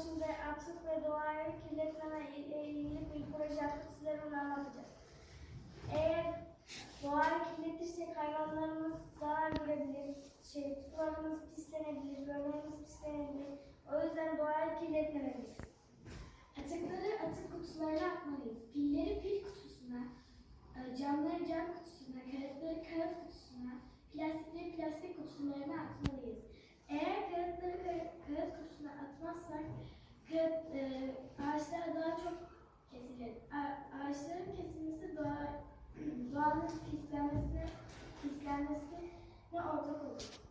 atık ve doğayı kirletmeme ilgili bir proje yaptık. Size bunu anlatacağız. Eğer doğayı kirletirsek hayvanlarımız zarar görebilir, şey, sularımız pislenebilir, bölmemiz pislenebilir. O yüzden doğayı kirletmemeliyiz. Atıkları atık kutularına atmalıyız. Pilleri pil kutusuna, e, camları cam kutusuna, kağıtları kağıt kutusuna, plastikleri plastik kutularına atmalıyız. Eğer kağıtları ka- kağıt pislenmesine ortak olur.